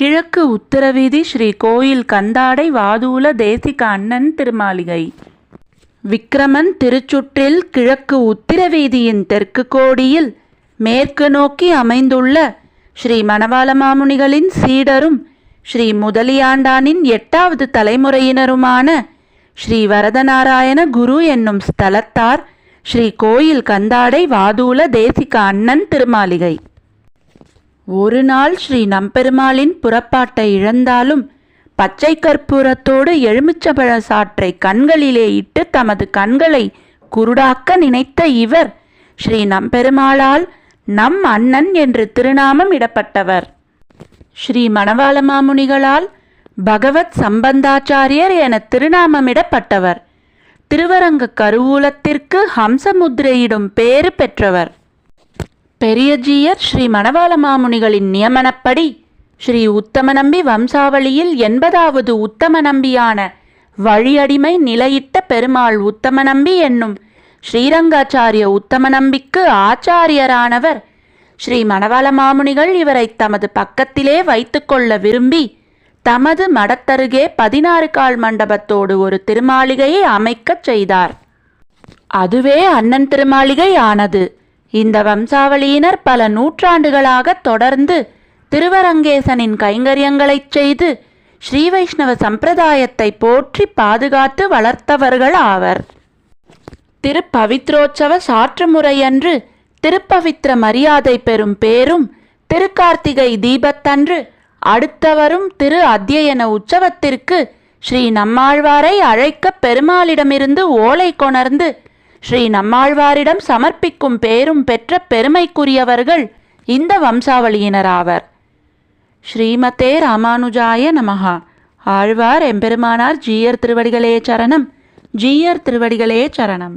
கிழக்கு உத்தரவீதி ஸ்ரீ கோயில் கந்தாடை வாதூல தேசிக அண்ணன் திருமாளிகை. விக்ரமன் திருச்சுற்றில் கிழக்கு உத்திரவீதியின் தெற்கு கோடியில் மேற்கு நோக்கி அமைந்துள்ள ஸ்ரீ மணவாள மாமுனிகளின் சீடரும் ஸ்ரீ முதலியாண்டானின் எட்டாவது தலைமுறையினருமான ஸ்ரீ வரதநாராயண குரு என்னும் ஸ்தலத்தார் ஸ்ரீ கோயில் கந்தாடை வாதூல தேசிக அண்ணன் திருமாளிகை. ஒரு நாள் ஸ்ரீ நம்பெருமாளின் புறப்பாட்டை இழந்தாலும் பச்சை கற்பூரத்தோடு எலுமிச்சபழ சாற்றை கண்களிலே இட்டு தமது கண்களை குருடாக்க நினைத்த இவர் ஸ்ரீ நம்பெருமாளால் நம் அண்ணன் என்று திருநாமம் இடப்பட்டவர். ஸ்ரீ மணவாள மாமுனிகளால் பகவத் சம்பந்தாச்சாரியர் என திருநாமமிடப்பட்டவர் திருவரங்க கருவூலத்திற்கு ஹம்சமுத்திரையிடும் பேறு பெற்றவர். பெரியஜீயர் ஸ்ரீ மணவாள மாமுனிகளின் நியமனப்படி ஸ்ரீ உத்தமநம்பி வம்சாவளியில் எண்பதாவது உத்தமநம்பியான வழியடிமை நிலையிட்ட பெருமாள் உத்தமநம்பி என்னும் ஸ்ரீரங்காச்சாரிய உத்தமநம்பிக்கு ஆச்சாரியரானவர் ஸ்ரீ மணவாள மாமுனிகள் இவரை தமது பக்கத்திலே வைத்துக்கொள்ள விரும்பி தமது மடத்தருகே பதினாறு கால் மண்டபத்தோடு ஒரு திருமாளிகையை அமைக்கச் செய்தார். அதுவே அண்ணன் திருமாளிகை ஆனது இந்த வம்சாவளியினர் பல நூற்றாண்டுகளாக தொடர்ந்து திருவரங்கேசனின் கைங்கரியங்களைச் செய்து ஸ்ரீ வைஷ்ணவ சம்பிரதாயத்தை போற்றி பாதுகாத்து வளர்த்தவர்கள் ஆவர். திருப்பவித்ரோற்சவ சாற்று முறையன்று திருப்பவித்ர மரியாதை பெறும் பேரும் திருக்கார்த்திகை தீபத்தன்று அடுத்தவரும் திரு அத்தியன உற்சவத்திற்கு ஸ்ரீ நம்மாழ்வாரை அழைக்க பெருமாளிடமிருந்து ஓலை கொணர்ந்து ஸ்ரீ நம்மாழ்வாரிடம் சமர்ப்பிக்கும் பேரும் பெற்ற பெருமைக்குரியவர்கள் இந்த வம்சாவளியினராவர். ஸ்ரீமதே ராமானுஜாய நமகா ஆழ்வார் எம்பெருமானார் ஜீயர் திருவடிகளே சரணம். ஜீயர் திருவடிகளே சரணம்.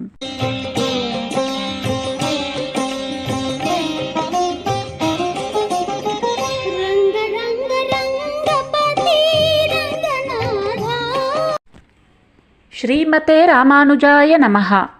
ஸ்ரீமதே ராமானுஜாய நமஹா.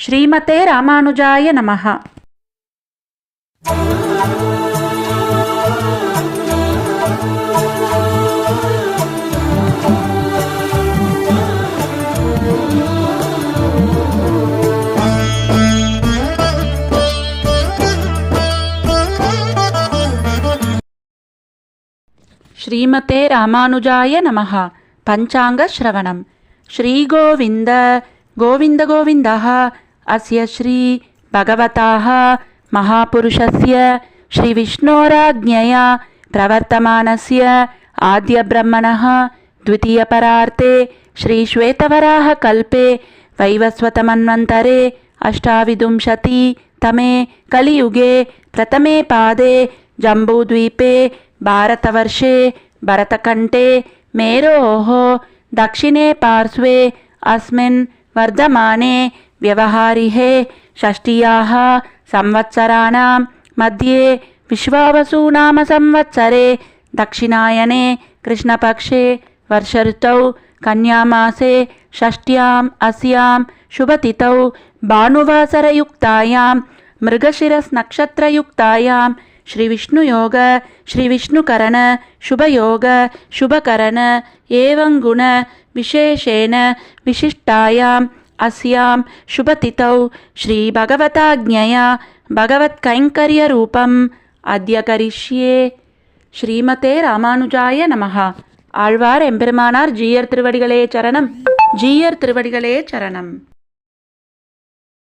श्रीमते रामानुजाय नमः। श्रीमते रामानुजाय नमः। पञ्चाङ्गश्रवणं श्रीगोविन्द। गोविन्दगोविन्दः अस्य श्रीभगवताः महापुरुषस्य श्रीविष्णोराज्ञया प्रवर्तमानस्य आद्यब्रह्मणः द्वितीयपरार्ते श्रीश्वेतवराहकल्पे वैवस्वतमन्वन्तरे अष्टाविंशतितमे कलियुगे प्रथमे पादे जम्बूद्वीपे भारतवर्षे भरतकण्ठे मेरोः दक्षिणे पार्श्वे अस्मिन् वर्धमाने व्यवहारिहे षष्ट्याः संवत्सराणां मध्ये विश्वावसु नाम संवत्सरे दक्षिणायने कृष्णपक्षे वर्षऋतौ कन्यामासे षष्ट्याम् अस्यां शुभतिथौ भानुवासरयुक्तायां मृगशिरस्नक्षत्रयुक्तायां श्रीविष्णुयोग श्रीविष्णुकरण शुभयोग शुभकरण एवं गुण विशेषेण विशिष्टायाम् अस्यां शुभतिथौ श्रीभगवताज्ञया भगवत्कैङ्कर्यरूपम् अद्य करिष्ये ஸ்ரீமதே ராமானுஜாய நமஹ ஆழ்வார் எம்பெருமானார் ஜீயர் திருவடிகளே சரணம் ஜீயர் திருவடிகளே சரணம்